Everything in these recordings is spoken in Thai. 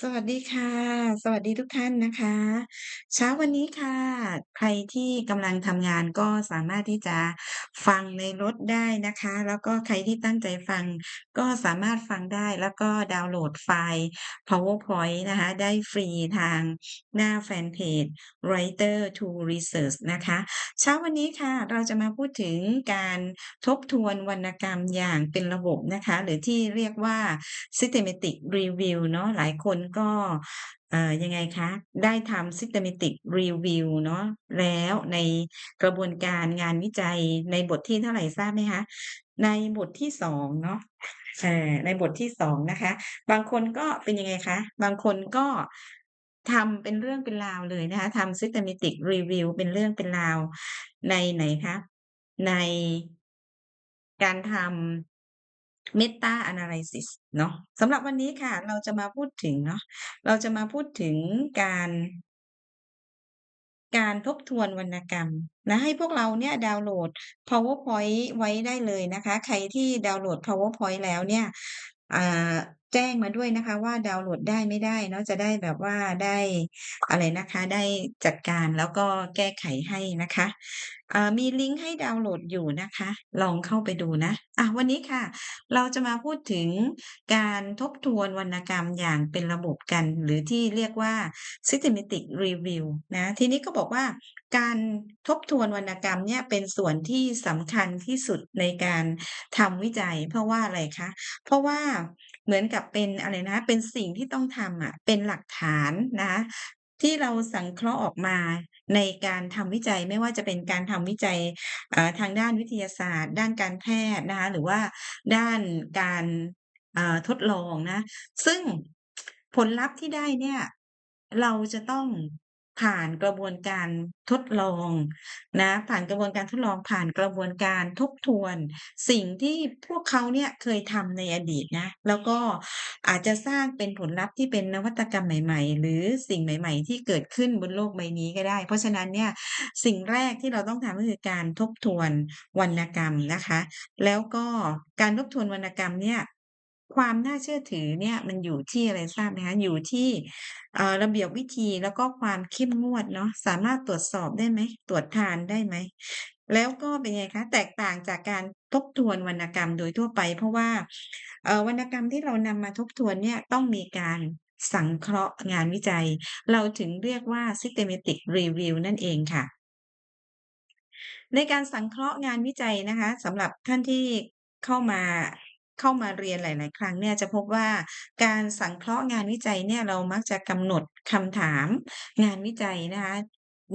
สวัสดีค่ะ สวัสดีทุกท่านนะคะ เช้าวันนี้ค่ะ ใครที่กำลังทำงานก็สามารถที่จะฟังในรถได้นะคะ แล้วก็ใครที่ตั้งใจฟังก็สามารถฟังได้ แล้วก็ดาวน์โหลดไฟล์ PowerPoint นะคะ ได้ฟรีทางหน้าแฟนเพจ Writer to Research นะคะ เช้าวันนี้ค่ะเราจะมาพูดถึงการทบทวนวรรณกรรมอย่างเป็นระบบนะคะ หรือที่เรียกว่า Systematic Review เนาะหลายคนก็เอ่อยังไงคะ ได้ทำ Systematic Review เนาะแล้วในกระบวนการงานวิจัยในบทที่เท่าไหร่ทราบไหมคะ?ในบทที่2เนาะเอ่อในบทที่2นะคะ บางคนก็เป็นยังไงคะ บางคนก็ทำเป็นเรื่องเป็นราวเลยนะคะทำ Systematic Review เป็นเรื่องเป็นราวในไหนคะ ในการทำ Meta Analysis เนาะสำหรับวันนี้ค่ะเราจะมาพูดถึงเนาะเราจะมาพูดถึงการการทบทวนวรรณกรรมนะให้พวกเราเนี่ยดาวน์โหลด PowerPoint ไว้ได้เลยนะคะ ใครที่ดาวน์โหลด PowerPoint แล้วเนี่ย แจ้งมาด้วยนะคะ ว่าดาวน์โหลดได้ไม่ได้เนาะจะได้แบบว่าได้อะไรนะคะ ได้จัดการแล้วก็แก้ไขให้นะคะมีลิงก์ให้ดาวน์โหลดอยู่นะคะ ลองเข้าไปดูนะอะวันนี้ค่ะ เราจะมาพูดถึงการทบทวนวรรณกรรมอย่างเป็นระบบกัน หรือที่เรียกว่า Systematic Review นะทีนี้ก็บอกว่าการทบทวนวรรณกรรมเนี่ยเป็นส่วนที่สำคัญที่สุดในการทำวิจัย เพราะว่าอะไรคะ เพราะว่า เหมือนกับเป็นอะไรนะ เป็นสิ่งที่ต้องทำอะเป็นหลักฐานนะคะที่เราสังเคราะห์ออกมาในการทำวิจัยไม่ว่าจะเป็นการทำวิจัยอ่าทางด้านวิทยาศาสตร์ ด้านการแพทย์นะคะหรือว่าด้านการอ่าทดลองนะ ซึ่งผลลัพธ์ที่ได้เนี่ย เราจะต้อง ผ่านกระบวนการทดลองนะผ่านกระบวนการทดลองผ่านกระบวนการทบทวน สิ่งที่พวกเขาเนี่ยเคยทำในอดีตนะ แล้วก็อาจจะสร้างเป็นผลลัพธ์ที่เป็นนวัตกรรมใหม่ ๆ หรือสิ่งใหม่ ๆ ที่เกิดขึ้นบนโลกใบนี้ก็ได้ เพราะฉะนั้นเนี่ยสิ่งแรกที่เราต้องทำก็คือการทบทวนวรรณกรรมนะคะ แล้วก็การทบทวนวรรณกรรมเนี่ย ความน่าเชื่อถือเนี่ยมันอยู่ที่อะไรทราบไหมคะ?อยู่ที่ระเบียบวิธีแล้วก็ความเข้มงวดเนาะสามารถตรวจสอบได้ไหม?ตรวจทานได้ไหม?แล้วก็เป็นไงคะแตกต่างจากการทบทวนวรรณกรรมโดยทั่วไป เพราะว่าวรรณกรรมที่เรานำมาทบทวนเนี่ยต้องมีการสังเคราะห์งานวิจัย เราถึงเรียกว่า Systematic Review นั่นเองค่ะ ในการสังเคราะห์งานวิจัยนะคะสำหรับท่านที่เข้ามา เข้ามาเรียนหลาย ๆ ครั้งเนี่ยจะพบว่า การสังเคราะห์งานวิจัยเนี่ยเรามักจะกำหนดคำถามงานวิจัยนะคะ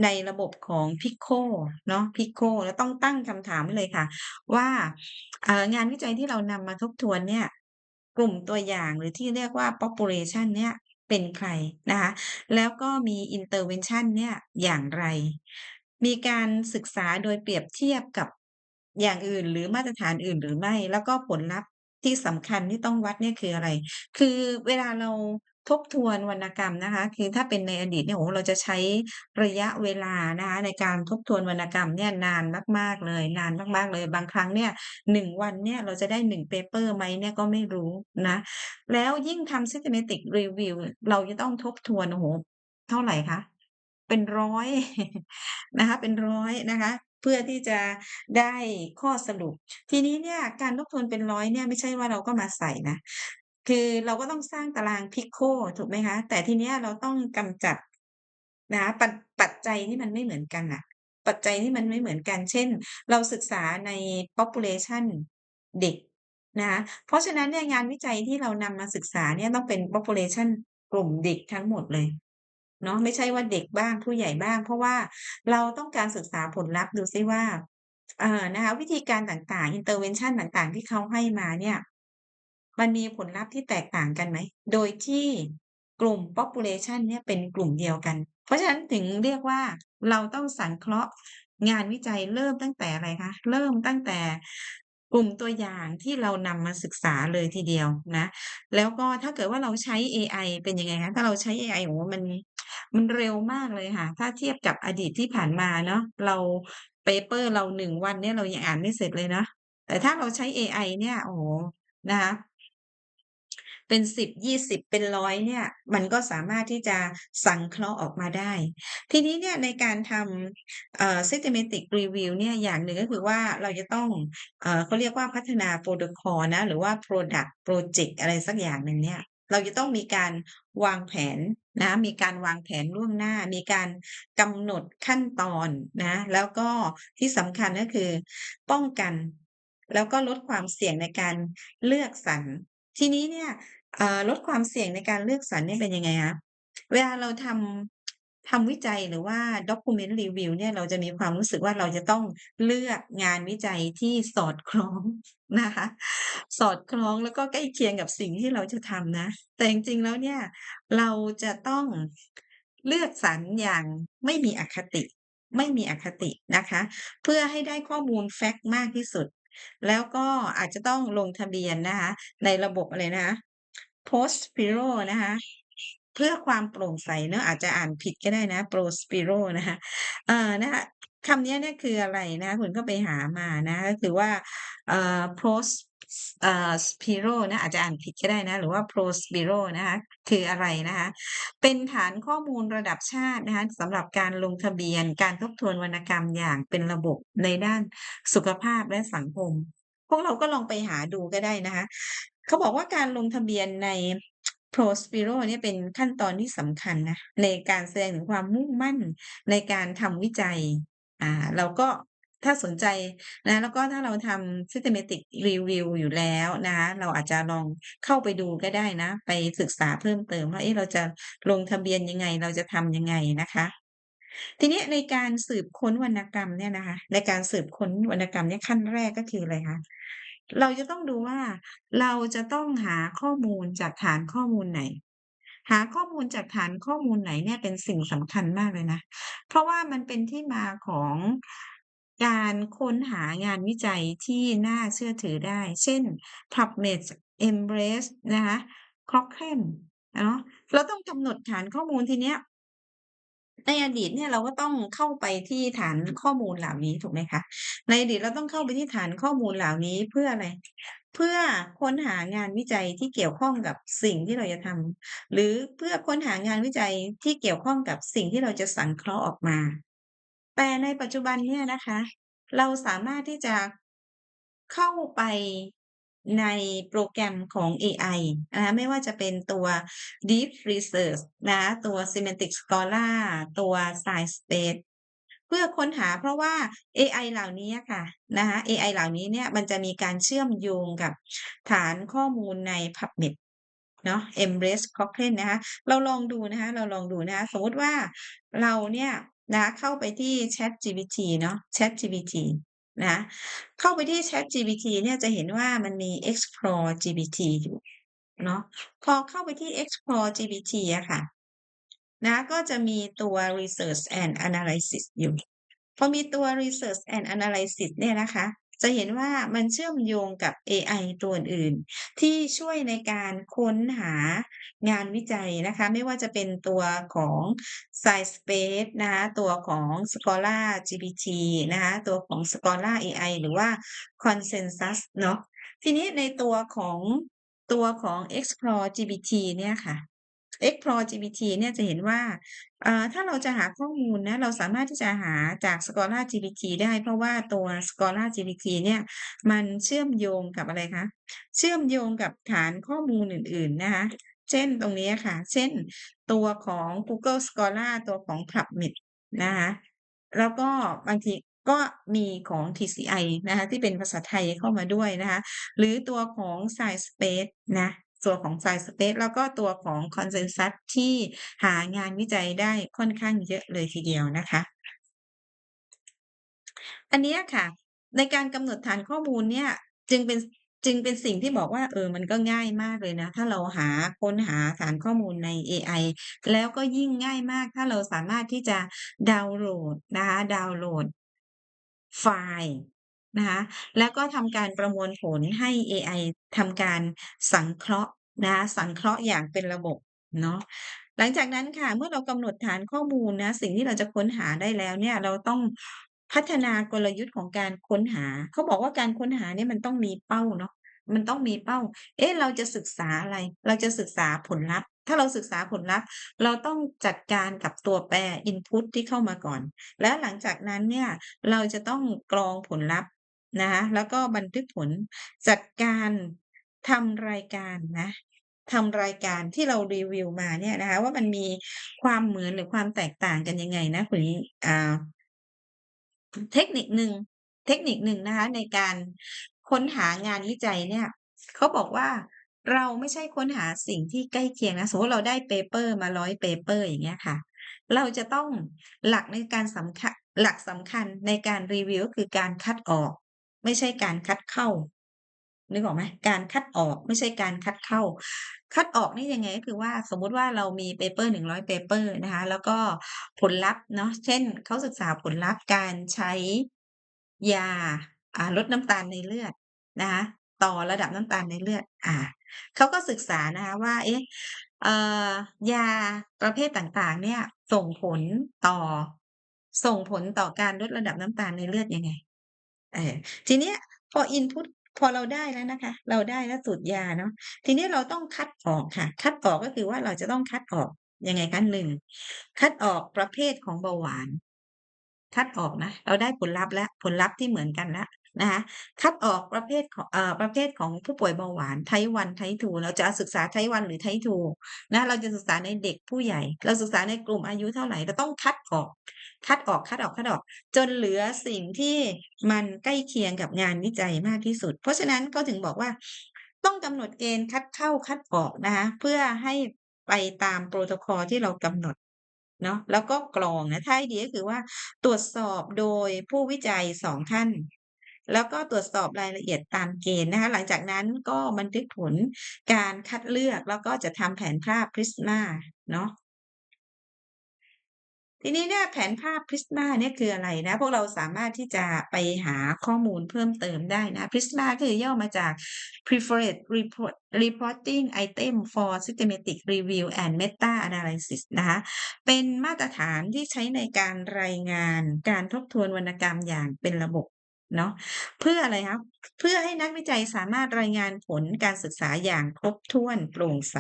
ในระบบของ Picco เนาะ Picco แล้วต้องตั้งคำถามเลยค่ะ ว่างานวิจัยที่เรานำมาทบทวนเนี่ยกลุ่มตัวอย่างหรือที่เรียกว่า Population เนี่ยเป็นใครนะคะแล้วก็มี Intervention เนี่ยอย่างไร?มีการศึกษาโดยเปรียบเทียบกับอย่างอื่นหรือมาตรฐานอื่นหรือไม่?แล้วก็ผลลัพธ์ ที่สำคัญที่ต้องวัดเนี่ยคืออะไร?คือเวลาเราทบทวนวรรณกรรมนะคะ คือถ้าเป็นในอดีตเนี่ยโอ้โฮเราจะใช้ระยะเวลานะคะในการทบทวนวรรณกรรมเนี่ยนานมาก ๆเลย นานมากๆเลย บางครั้งเนี่ย1วันเนี่ยเราจะได้1เพเปอร์ไหมเนี่ยก็ไม่รู้นะ แล้วยิ่งทำ Systematic Review เราจะต้องทบทวนโอ้โฮเท่าไหร่คะ?เป็น100นะคะ เป็น100นะคะ เพื่อที่จะได้ข้อสรุป ทีนี้เนี่ยการทบทวนเป็น100เนี่ยไม่ใช่ว่าเราก็มาใส่นะคือเราก็ต้องสร้างตาราง Picco ถูกไหมคะ?แต่ทีเนี้ยเราต้องกำจัดนะคะปัจปัจจัยที่มันไม่เหมือนกันน่ะปัจจัยที่มันไม่เหมือนกัน เช่น เราศึกษาใน Population เด็กนะคะเพราะฉะนั้นเนี่ยงานวิจัยที่เรานำมาศึกษาเนี่ยต้องเป็น Population กลุ่มเด็กทั้งหมดเลย เนาะไม่ใช่ว่าเด็กบ้างผู้ใหญ่บ้าง เพราะว่าเราต้องการศึกษาผลลัพธ์ดูซิว่า เอ่อนะคะ วิธีการต่างๆ Intervention ต่างๆ ที่เขาให้มาเนี่ย มันมีผลลัพธ์ที่แตกต่างกันไหม?โดยที่กลุ่ม Population เนี่ยเป็นกลุ่มเดียวกัน เพราะฉะนั้นถึงเรียกว่าเราต้องสังเคราะห์งานวิจัยเริ่มตั้งแต่อะไรคะ?เริ่มตั้งแต่ กลุ่มตัวอย่างที่เรานำมาศึกษาเลยทีเดียวนะ แล้วก็ถ้าเกิดว่าเราใช้เอไอเป็นยังไงคะ?ถ้าเราใช้เอไอโอ้โฮ มัน มันเร็วมากเลยค่ะ ถ้าเทียบกับอดีตที่ผ่านมาเนาะ เรา เพเปอร์ เรา 1 วันเนี่ย เรายังอ่านไม่เสร็จเลยนะ แต่ถ้าเราใช้เอไอเนี่ย โอ้โฮ นะคะ เป็น10 20เป็น100เนี่ย มันก็สามารถที่จะสังเคราะห์ออกมาได้ ทีนี้เนี่ยในการทำเอ่อ systematic review เนี่ยอย่างหนึ่งก็คือว่าเราจะต้องเอ่อเขาเรียกว่าพัฒนา protocol นะ หรือว่าพรอดักต์พรอเจกอะไรสักอย่างหนึ่งเนี่ยเราจะต้องมีการวางแผนนะ มีการวางแผนล่วงหน้า มีการกำหนดขั้นตอนนะ แล้วก็ที่สำคัญก็คือ ป้องกัน แล้วก็ลดความเสี่ยงในการเลือกสรรทีนี้เนี่ย ลดความเสี่ยงในการเลือกสรรเนี่ยเป็นยังไงคะเวลาเราทำทำวิจัยหรือว่า document review เนี่ยเราจะมีความรู้สึกว่าเราจะต้องเลือกงานวิจัยที่สอดคล้องนะคะ สอดคล้องแล้วก็ใกล้เคียงกับสิ่งที่เราจะทำนะ แต่จริงๆแล้วเนี่ย เราจะต้องเลือกสรรอย่างไม่มีอคติ ไม่มีอคตินะคะ เพื่อให้ได้ข้อมูลแฟกต์มากที่สุดแล้วก็อาจจะต้องลงทะเบียนนะคะ ในระบบอะไรนะ Prospero นะคะ เพื่อความโปร่งใสเนาะอาจจะอ่านผิดก็ได้นะ Prospero นะคะเอ่อนะคะคำนี้เนี่ยคืออะไรนะคุณก็ไปหามานะก็คือว่าเอ่อ Pros เอ่อ Spero นะอาจจะอ่านผิดก็ได้นะ หรือว่า Prospero นะคะคืออะไรนะคะ เป็นฐานข้อมูลระดับชาตินะคะสำหรับการลงทะเบียนการทบทวนวรรณกรรมอย่างเป็นระบบในด้านสุขภาพและสังคม พวกเราก็ลองไปหาดูก็ได้นะคะ เขาบอกว่าการลงทะเบียนใน Prospero เนี่ยเป็นขั้นตอนที่สำคัญนะในการแสดงถึงความมุ่งมั่นในการทำวิจัยอ่าเราก็ถ้าสนใจนะแล้วก็ถ้าเราทำ systematic review อยู่แล้วนะคะเราอาจจะลองเข้าไปดูก็ได้นะ ไปศึกษาเพิ่มเติมว่าเอ๊ะเราจะลงทะเบียนยังไงเราจะทำยังไงนะคะทีนี้ในการสืบค้นวรรณกรรมเนี่ยนะคะ ในการสืบค้นวรรณกรรมเนี่ยขั้นแรกก็คืออะไรคะ เราจะต้องดูว่าเราจะต้องหาข้อมูลจากฐานข้อมูลไหน หาข้อมูลจากฐานข้อมูลไหนเนี่ยเป็นสิ่งสำคัญมากเลยนะ เพราะว่ามันเป็นที่มาของการค้นหางานวิจัยที่น่าเชื่อถือได้ เช่น PubMed Embrace นะคะ Cochrane เนาะเราต้องกำหนดฐานข้อมูลทีเนี้ย ในอดีตเนี่ยเราก็ต้องเข้าไปที่ฐานข้อมูลเหล่านี้ถูกไหมคะ ในอดีตเราต้องเข้าไปที่ฐานข้อมูลเหล่านี้เพื่ออะไร เพื่อค้นหางานวิจัยที่เกี่ยวข้องกับสิ่งที่เราจะทำหรือเพื่อค้นหางานวิจัยที่เกี่ยวข้องกับสิ่งที่เราจะสังเคราะห์ออกมา แต่ในปัจจุบันเนี่ยนะคะ เราสามารถที่จะเข้าไป ในโปรแกรมของเอไอนะคะไม่ว่าจะเป็นตัว Deep Research นะตัว Semantic Scholar ตัว SciSpace เพื่อค้นหาเพราะว่าเอไอเหล่านี้ค่ะนะคะเอไอเหล่านี้เนี่ยมันจะมีการเชื่อมโยงกับฐานข้อมูลใน PubMed เนาะ Embrace Cochrane นะคะเราลองดูนะคะเราลองดูนะคะสมมติว่าเราเนี่ยนะเข้าไปที่ ChatGPT เนาะ ChatGPT นะเข้าไปที่ ChatGPT เนี่ยจะเห็นว่ามันมี Explore GPT อยู่เนาะพอเข้าไปที่ Explore GPT อะค่ะนะก็จะมีตัว Research and Analysis อยู่ พอมีตัว Research and Analysis เนี่ยนะคะ จะเห็นว่ามันเชื่อมโยงกับเอไอตัวอื่น ที่ช่วยในการค้นหางานวิจัยนะคะ ไม่ว่าจะเป็นตัวของ SciSpace นะคะตัวของ Scholar GPT นะคะตัวของ Scholar AI หรือว่า Consensus เนาะทีนี้ในตัวของตัวของ Explore GPT เนี่ยค่ะ Explore GPT เนี่ยจะเห็นว่าถ้าเราจะหาข้อมูลนะเราสามารถที่จะหาจาก Scholar GPT ได้ เพราะว่าตัว Scholar GPT เนี่ยมันเชื่อมโยงกับอะไรคะ เชื่อมโยงกับฐานข้อมูลอื่น ๆ นะคะ เช่นตรงนี้ค่ะ เช่นตัวของ Google Scholar ตัวของ PubMed นะคะแล้วก็บางทีก็มีของ TCI นะคะที่เป็นภาษาไทยเข้ามาด้วยนะคะ หรือตัวของ SciSpace นะ ตัวของ SciSpace แล้วก็ตัวของ Consensus ที่หางานวิจัยได้ค่อนข้างเยอะเลยทีเดียวนะคะ อันเนี้ยค่ะ ในการกำหนดฐานข้อมูลเนี่ยจึงเป็นจึงเป็นสิ่งที่บอกว่าเออมันก็ง่ายมากเลยนะ ถ้าเราหาค้นหาฐานข้อมูลในเอไอแล้วก็ยิ่งง่ายมาก ถ้าเราสามารถที่จะดาวน์โหลดนะคะดาวน์โหลดไฟล์นะคะแล้วก็ทำการประมวลผลให้เอไอทำการสังเคราะห์ นะคะสังเคราะห์อย่างเป็นระบบเนาะหลังจากนั้นค่ะเมื่อเรากำหนดฐานข้อมูลนะสิ่งที่เราจะค้นหาได้แล้วเนี่ยเราต้องพัฒนากลยุทธ์ของการค้นหา เขาบอกว่าการค้นหาเนี่ยมันต้องมีเป้าเนาะมันต้องมีเป้า เอ๊ะ เราจะศึกษาอะไร เราจะศึกษาผลลัพธ์ ถ้าเราศึกษาผลลัพธ์ เราต้องจัดการกับตัวแปร input ที่เข้ามาก่อน และหลังจากนั้นเนี่ย เราจะต้องกรองผลลัพธ์นะคะแล้วก็บันทึกผลจัดการ ทำรายการนะทำรายการที่เรารีวิวมาเนี่ยนะคะ ว่ามันมีความเหมือนหรือความแตกต่างกันยังไงนะคุณอ่าเทคนิคหนึ่งเทคนิคหนึ่งนะคะ ในการค้นหางานวิจัยเนี่ยเขาบอกว่าเราไม่ใช่ค้นหาสิ่งที่ใกล้เคียงนะสมมติเราได้เปเปอร์มา100เปเปอร์อย่างเงี้ยค่ะ เราจะต้องหลักในการสำคะหลักสำคัญในการรีวิวก็คือการคัดออก ไม่ใช่การคัดเข้า นึกออกไหม?การคัดออกไม่ใช่การคัดเข้า คัดออกนี่ยังไงก็คือว่าสมมุติว่าเรามีเปเปอร์100เปเปอร์นะคะ แล้วก็ผลลัพธ์เนาะเช่นเขาศึกษาผลลัพธ์การใช้ยาอ่าลดน้ำตาลในเลือดนะคะต่อระดับน้ำตาลในเลือด อ่าเขาก็ศึกษานะคะว่า เอ๊ะยาประเภทต่างๆ เนี่ย ส่งผลต่อ ส่งผลต่อการลดระดับน้ำตาลในเลือดยังไงเออทีเนี้ยพอ input พ พอเราได้แล้วนะคะ เราได้แล้วสูตรยาเนาะทีนี้เราต้องคัดออกค่ะ คัดออกก็คือว่าเราจะต้องคัดออกยังไงกันหนึ่งคัดออกประเภทของเบาหวาน คัดออกนะ เราได้ผลลัพธ์แล้วผลลัพธ์ที่เหมือนกันแล้ว นะคะคัดออกประเภทของอประเภทของผู้ป่วยเบาหวาน Type 1 Type 2เราจะศึกษา Type 1หรือ Type 2นะเราจะศึกษาในเด็กผู้ใหญ่ เราศึกษาในกลุ่มอายุเท่าไหร่เราต้องคัดออก คัดออกคัดออกคัดออก จนเหลือสิ่งที่มันใกล้เคียงกับงานวิจัยมากที่สุด เพราะฉะนั้นเขาถึงบอกว่าต้องกำหนดเกณฑ์คัดเข้าคัดออกนะคะเพื่อให้ไปตาม Protocol ที่เรากำหนดเนาะแล้วก็กรองนะถ้าให้ดีก็คือว่าตรวจสอบโดยผู้วิจัย2ท่าน แล้วก็ตรวจสอบรายละเอียดตามเกณฑ์นะคะหลังจากนั้นก็บันทึกผลการคัดเลือกแล้วก็จะทำแผนภาพ Prisma เนาะทีนี้เนี่ยแผนภาพ Prisma เนี่ยคืออะไรนะ พวกเราสามารถที่จะไปหาข้อมูลเพิ่มเติมได้นะ Prisma ก็คือย่อมาจาก Preferred Report Reporting Item for Systematic Review and Meta-analysis นะคะเป็นมาตรฐานที่ใช้ในการรายงานการทบทวนวรรณกรรมอย่างเป็นระบบ เนาะเพื่ออะไรคะเพื่อให้นักวิจัยสามารถรายงานผลการศึกษาอย่างครบถ้วนโปร่งใส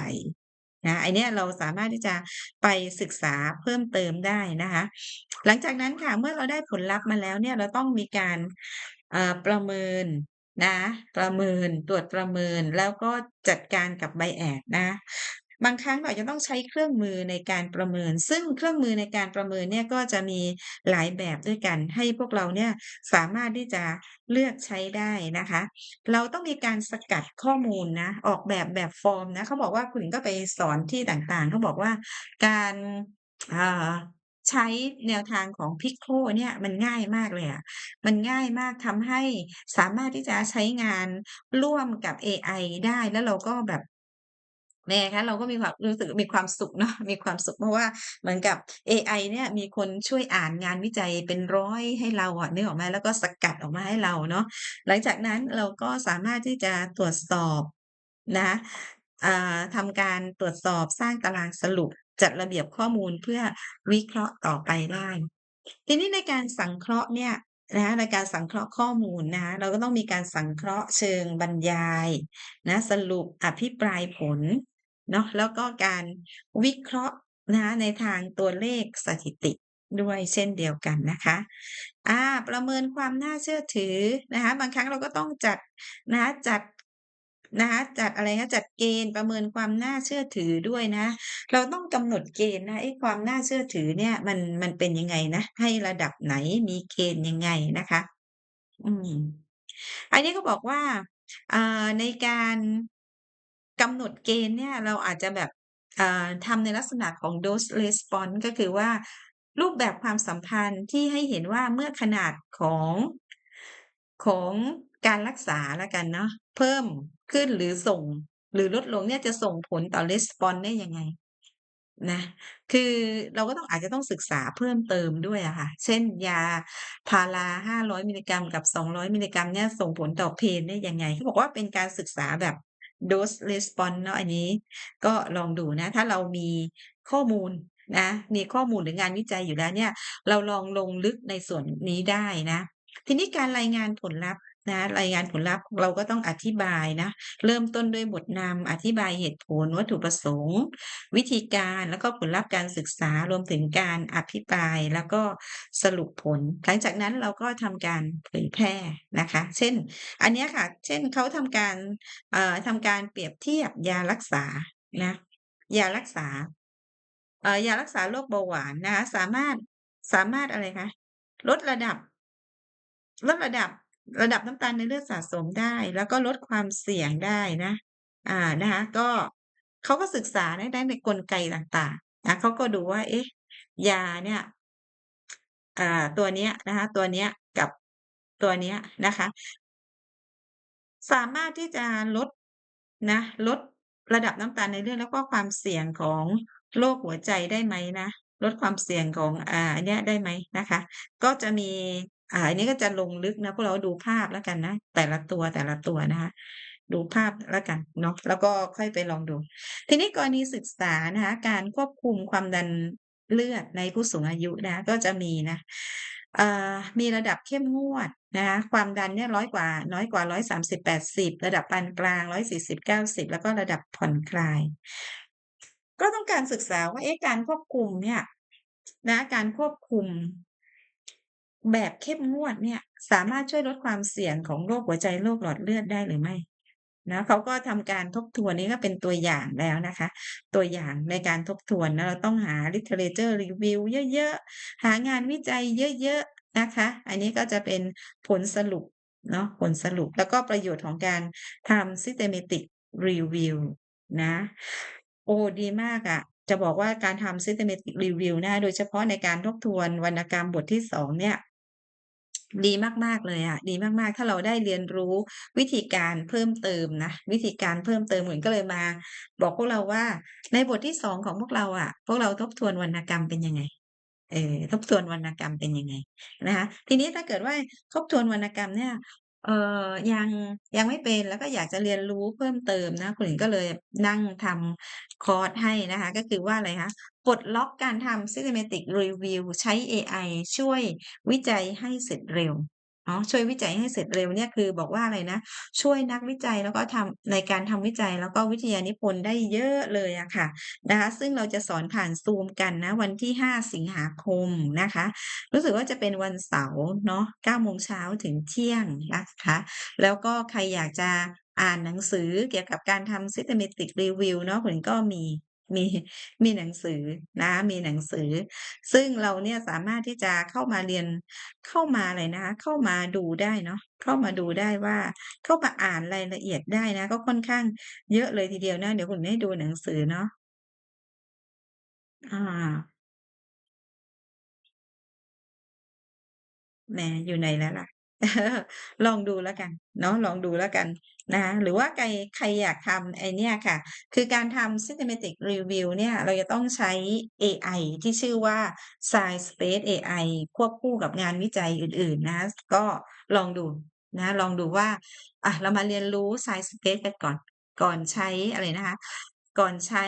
นะไอเนี่ยเราสามารถที่จะไปศึกษาเพิ่มเติมได้นะคะ หลังจากนั้นค่ะเมื่อเราได้ผลลัพธ์มาแล้วเนี่ยเราต้องมีการประเมินนะ ประเมินตรวจประเมินแล้วก็จัดการกับ Bias นะ บางครั้งเราจะต้องใช้เครื่องมือในการประเมิน ซึ่งเครื่องมือในการประเมินเนี่ยก็จะมีหลายแบบด้วยกัน ให้พวกเราเนี่ยสามารถที่จะเลือกใช้ได้นะคะ เราต้องมีการสกัดข้อมูลนะออกแบบแบบฟอร์มนะเขาบอกว่าคุณก็ไปสอนที่ต่างๆเขาบอกว่าการใช้แนวทางของ PICO เนี่ยมันง่ายมากเลยอะมันง่ายมากทำให้สามารถที่จะใช้งานร่วมกับเอไอได้แล้วเราก็แบบ เป็นไงคะเราก็มีความรู้สึกมีความสุขเนาะมีความสุขเพราะว่าเหมือนกับเอไอเนี่ยมีคนช่วยอ่านงานวิจัยเป็น100ให้เราอะนึกออกไหมแล้วก็สกัดออกมาให้เราเนาะหลังจากนั้นเราก็สามารถที่จะตรวจสอบนะคะอ่าทำการตรวจสอบสร้างตารางสรุปจัดระเบียบข้อมูลเพื่อวิเคราะห์ต่อไปได้ ทีนี้ในการสังเคราะห์เนี่ยนะในการสังเคราะห์ข้อมูลนะเราก็ต้องมีการสังเคราะห์เชิงบรรยายนะสรุปอภิปรายผล เนาะแล้วก็การวิเคราะห์นะคะในทางตัวเลขสถิติด้วยเช่นเดียวกันนะคะอ่าประเมินความน่าเชื่อถือนะคะบางครั้งเราก็ต้องจัดนะจัดนะคะจัดอะไรนะจัดเกณฑ์ประเมินความน่าเชื่อถือด้วยนะ เราต้องกำหนดเกณฑ์นะเอ๊ะความน่าเชื่อถือเนี่ยมันมันเป็นยังไงนะ ให้ระดับไหนมีเกณฑ์ยังไงนะคะ อืมอันนี้เขาบอกว่าอ่าในการ กำหนดเกณฑ์เนี่ยเราอาจจะแบบอ่าทำในลักษณะของ Dose Response ก็คือว่า รูปแบบความสัมพันธ์ที่ให้เห็นว่าเมื่อขนาดของ ของการรักษาแล้วกันเนาะ เพิ่มขึ้นหรือส่ง หรือลดลงเนี่ยจะส่งผลต่อ Response ได้ยังไงนะ คือเราก็ต้องอาจจะต้องศึกษาเพิ่มเติมด้วยอะค่ะ เช่น ยาพารา 500 มิลลิกรัมกับ 200 มิลลิกรัมเนี่ยส่งผลต่อเพนได้ยังไง เขาบอกว่าเป็นการศึกษาแบบ Dose Response เนาะอันนี้ก็ลองดูนะถ้าเรามีข้อมูลนะมีข้อมูลหรืองานวิจัยอยู่แล้วเนี่ย เราลองลงลึกในส่วนนี้ได้นะ ทีนี้การรายงานผลลัพธ์ นะรายงานผลลัพธ์เราก็ต้องอธิบายนะ เริ่มต้นด้วยบทนำอธิบายเหตุผลวัตถุประสงค์ วิธีการแล้วก็ผลลัพธ์การศึกษารวมถึงการอภิปรายแล้วก็สรุปผล หลังจากนั้นเราก็ทำการเผยแพร่นะคะ เช่น อันนี้ค่ะ เช่นเขาทำการเอ่อทำการเปรียบเทียบยารักษานะยารักษาเอ่อยารักษาโรคเบาหวานนะคะสามารถสามารถอะไรคะลดระดับ ลดระดับ ระดับน้ำตาลในเลือดสะสมได้ แล้วก็ลดความเสี่ยงได้นะ อ่านะคะก็เขาก็ศึกษาได้ในกลไกต่างๆนะเขาก็ดูว่า เอ๊ะ ยาเนี่ยอ่าตัวเนี้ยนะคะ ตัวเนี้ยกับตัวเนี้ยนะคะ สามารถที่จะลดนะ ลดระดับน้ำตาลในเลือดแล้วก็ความเสี่ยงของโรคหัวใจได้ไหมนะลดความเสี่ยงของอ่าอันเนี้ยได้ไหมนะคะ ก็จะมี อ่าอันนี้ก็จะลงลึกนะพวกเราดูภาพแล้วกันนะ แต่ละตัวแต่ละตัวนะคะดูภาพแล้วกันเนาะแล้วก็ค่อยไปลองดู ทีนี้กรณีศึกษานะคะการควบคุมความดันเลือดในผู้สูงอายุนะะก็จะมีนะอ่ามีระดับเข้มงวดนะคะความดันเนี่ย100กว่า น้อยกว่า130/80ระดับปานกลาง140/90แล้วก็ระดับผ่อนคลาย ก็ต้องการศึกษาว่าเอ๊ะการควบคุมเนี่ยนะการควบคุม แบบเข้มงวดเนี่ย สามารถช่วยลดความเสี่ยงของโรคหัวใจโรคหลอดเลือดได้หรือไม่?นะเขาก็ทำการทบทวนนี่ก็เป็นตัวอย่างแล้วนะคะ ตัวอย่างในการทบทวนนะเราต้องหา literature review เยอะๆ หางานวิจัยเยอะๆนะคะ อันนี้ก็จะเป็นผลสรุปเนาะผลสรุปแล้วก็ประโยชน์ของการทำ systematic review นะ โอ้ดีมากอะจะบอกว่าการทำ systematic review นะ โดยเฉพาะในการทบทวนวรรณกรรมบทที่2เนี่ย ดีมากๆเลยอะดีมากๆ ถ้าเราได้เรียนรู้วิธีการเพิ่มเติมนะ วิธีการเพิ่มเติมเหมือนก็เลยมา บอกพวกเราว่า ในบทที่2ของพวกเราอะพวกเราทบทวนวรรณกรรมเป็นยังไงเออทบทวนวรรณกรรมเป็นยังไงนะคะ ทีนี้ถ้าเกิดว่าทบทวนวรรณกรรมเนี่ยเอ่อยังยังไม่เป็นแล้วก็อยากจะเรียนรู้เพิ่มเติมนะคุณหญิงก็เลยนั่งทำคอร์สให้นะคะ ก็คือว่าอะไรคะ ปลดล็อกการทำ systematic review ใช้เอไอช่วยวิจัยให้เสร็จเร็วเนาะช่วยวิจัยให้เสร็จเร็วเนี่ยคือบอกว่าอะไรนะ ช่วยนักวิจัยแล้วก็ทำในการทำวิจัยแล้วก็วิทยานิพนธ์ได้เยอะเลยอะค่ะนะคะซึ่งเราจะสอนผ่าน Zoom กันนะ วันที่ 5 สิงหาคมนะคะ รู้สึกว่าจะเป็นวันเสาร์เนาะ9โมงเช้าถึงเที่ยงนะคะแล้วก็ใครอยากจะอ่านหนังสือเกี่ยวกับการทำ systematic review เนาะคุณหญิงก็มี มีมีหนังสือนะมีหนังสือ ซึ่งเราเนี่ยสามารถที่จะเข้ามาเรียนเข้ามาอะไรนะ เข้ามาดูได้เนาะเข้ามาดูได้ว่า เข้ามาอ่านรายละเอียดได้นะ ก็ค่อนข้างเยอะเลยทีเดียวนะเดี๋ยวคุณให้ดูหนังสือเนาะอ่าแหมอยู่ไหนแล้วล่ะ ลองดูแล้วกันเนาะลองดูแล้วกันนะหรือว่าไกใครอยากทำไอเนี่ยค่ะ คือการทำ systematic review เนี่ย เราจะต้องใช้เอไอที่ชื่อว่า SciSpace AI ควบคู่กับงานวิจัยอื่น ๆ นะ ก็ลองดูนะ ลองดูว่าอะเรามาเรียนรู้ SciSpace กันก่อน ก่อนใช้อะไรนะคะ ก่อนใช้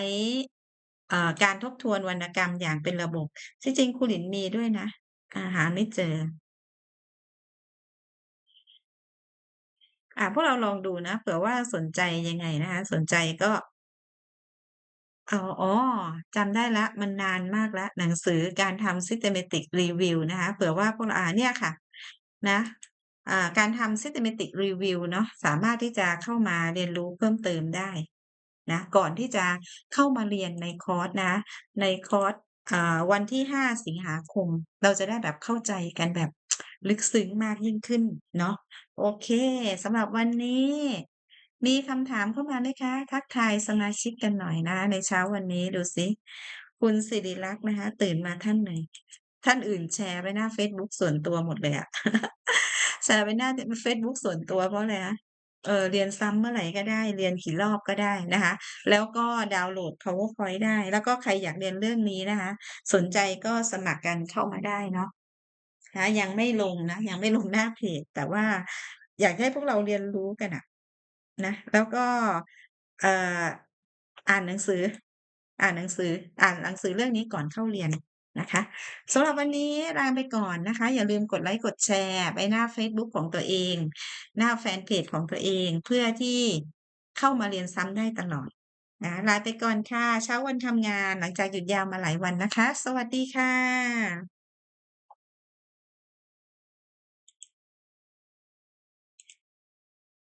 อ่อการทบทวนวรรณกรรมอย่างเป็นระบบที่จริงครูหลินมีด้วยนะอาหาไม่เจอ อ่าพวกเราลองดูนะ เผื่อว่าสนใจยังไงนะคะ สนใจก็อ๋ออ๋อจำได้ล้วมันนานมากล้วหนังสือการทำ systematic review นะคะ เผื่อว่าพวกเราอ่าเนี่ยค่ะ นะอ่าการทำ systematic review เนาะสามารถที่จะเข้ามาเรียนรู้เพิ่มเติมได้นะก่อนที่จะเข้ามาเรียนในคอร์สนะ ในคอร์สวันที่ 5 สิงหาคม เราจะได้แบบเข้าใจกันแบบลึกซึ้งมากยิ่งขึ้นเนาะ โอเคสำหรับวันนี้ มีคำถามเข้ามาไหมคะ?ทักทายสมาชิกกันหน่อยนะ ในเช้าวันนี้ดูซิคุณสิริลักษณ์นะคะ ตื่นมาท่านหนึ่งท่านอื่นแชร์ไว้หน้าเฟซบุ๊กส่วนตัวหมดเลยอะแชร์ไว้หน้าเฟซบุ๊กส่วนตัวเพราะอะไรคะเออเรียนซ้ำเมื่อไหร่ก็ได้ เรียนกี่รอบก็ได้นะคะ แล้วก็ดาวน์โหลด PowerPoint ได้ แล้วก็ใครอยากเรียนเรื่องนี้นะคะ สนใจก็สมัครกันเข้ามาได้เนาะ นะยังไม่ลงนะ ยังไม่ลงหน้าเพจ แต่ว่าอยากให้พวกเราเรียนรู้กันนะนะ แล้วก็เอ่ออ่านหนังสือ อ่านหนังสือ อ่านหนังสือเรื่องนี้ก่อนเข้าเรียนนะคะสำหรับวันนี้ลาไปก่อนนะคะ อย่าลืมกดไลก์กดแชร์ ไปหน้าเฟซบุ๊กของตัวเอง หน้าแฟนเพจของตัวเอง เพื่อที่เข้ามาเรียนซ้ำได้ตลอดนะลาไปก่อนค่ะ เช้าวันทำงานหลังจากหยุดยาวมาหลายวันนะคะ สวัสดีค่ะ